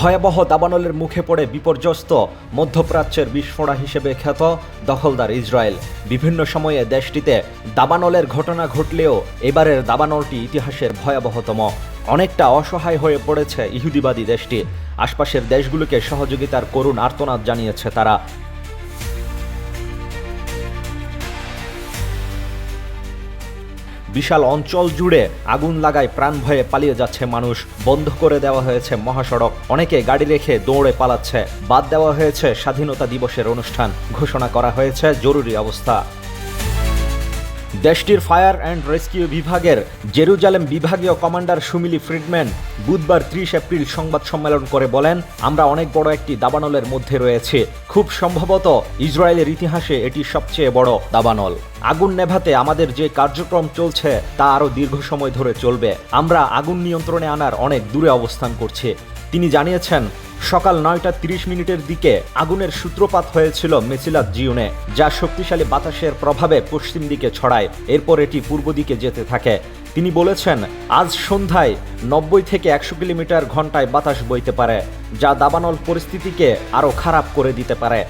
ভয়াবহ দাবানলের মুখে পড়ে বিপর্যস্ত মধ্যপ্রাচ্যের বিস্ফোরা হিসেবে খ্যাত দখলদার ইসরায়েল। বিভিন্ন সময়ে দেশটিতে দাবানলের ঘটনা ঘটলেও এবারের দাবানলটি ইতিহাসের ভয়াবহতম। অনেকটা অসহায় হয়ে পড়েছে ইহুদিবাদী দেশটি। আশপাশের দেশগুলোকে সহযোগিতার করুণ আর্তনাদ জানিয়েছে তারা। বিশাল অঞ্চল জুড়ে আগুন লাগায় প্রাণ ভয়ে পালিয়ে যাচ্ছে মানুষ। বন্ধ করে দেওয়া হয়েছে মহাসড়ক। অনেকে গাড়ি রেখে দৌড়ে পালাচ্ছে। বাদ দেওয়া হয়েছে স্বাধীনতা দিবসের অনুষ্ঠান। ঘোষণা করা হয়েছে জরুরি অবস্থা। দেশটির ফায়ার অ্যান্ড রেস্কিউ বিভাগের জেরুজালেম বিভাগীয় কমান্ডার সুমিলি ফ্রিডম্যান বুধবার ত্রিশ এপ্রিল সংবাদ সম্মেলন করে বলেন, আমরা অনেক বড় একটি দাবানলের মধ্যে রয়েছে। খুব সম্ভবত ইসরায়েলের ইতিহাসে এটি সবচেয়ে বড় দাবানল। আগুন নেভাতে আমাদের যে কার্যক্রম চলছে তা আরও দীর্ঘ সময় ধরে চলবে। আমরা আগুন নিয়ন্ত্রণে আনার অনেক দূরে অবস্থান করছি। তিনি জানিয়েছেন সকাল নয়টা তিরিশ মিনিটের দিকে আগুনের সূত্রপাত হয়েছিল মেসিলাত জিউনে, যা শক্তিশালী বাতাসের প্রভাবে পশ্চিম দিকে ছড়ায়, এরপর এটি পূর্ব দিকে যেতে থাকে। তিনি বলেছেন, আজ সন্ধ্যায় নব্বই থেকে একশো কিলোমিটার ঘন্টায় বাতাস বইতে পারে, যা দাবানল পরিস্থিতিকে আরও খারাপ করে দিতে পারে।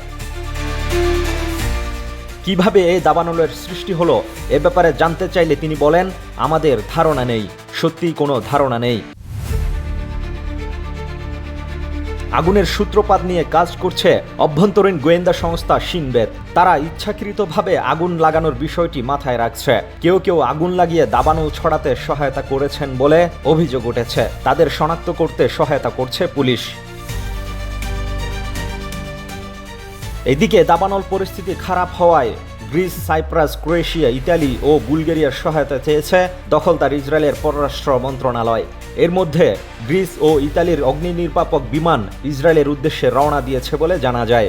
কীভাবে এই দাবানলের সৃষ্টি হলো, এ ব্যাপারে জানতে চাইলে তিনি বলেন, আমাদের ধারণা নেই। সত্যিই কোনো ধারণা নেই। আগুনের সূত্রপাত নিয়ে কাজ করছে অভ্যন্তরীণ গোয়েন্দা সংস্থা সিনবেদ। তারা ইচ্ছাকৃতভাবে আগুন লাগানোর বিষয়টি মাথায় রাখছে। কেউ কেউ আগুন লাগিয়ে দাবানল ছড়াতে সহায়তা করেছেন বলে অভিযোগ উঠেছে। তাদের শনাক্ত করতে সহায়তা করছে পুলিশ। এদিকে দাবানল পরিস্থিতি খারাপ হওয়ায় গ্রিস, সাইপ্রাস, ক্রোয়েশিয়া, ইতালি ও বুলগেরিয়ার সহায়তা চেয়েছে দখলদার ইসরায়েলের পররাষ্ট্র মন্ত্রণালয়। এর মধ্যে গ্রিস ও ইতালির অগ্নি নির্বাপক বিমান ইসরায়েলের উদ্দেশ্যে রওনা দিয়েছে বলে জানা যায়।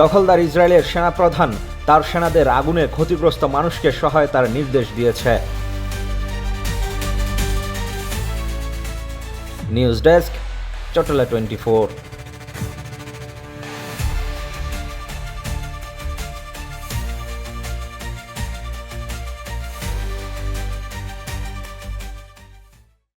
দখলদার ইসরায়েলের সেনাপ্রধান তার সেনাদের আগুনে ক্ষতিগ্রস্ত মানুষকে সহায়তার নির্দেশ দিয়েছে। নিউজ ডেস্ক চটলা টোয়েন্টি ফোর।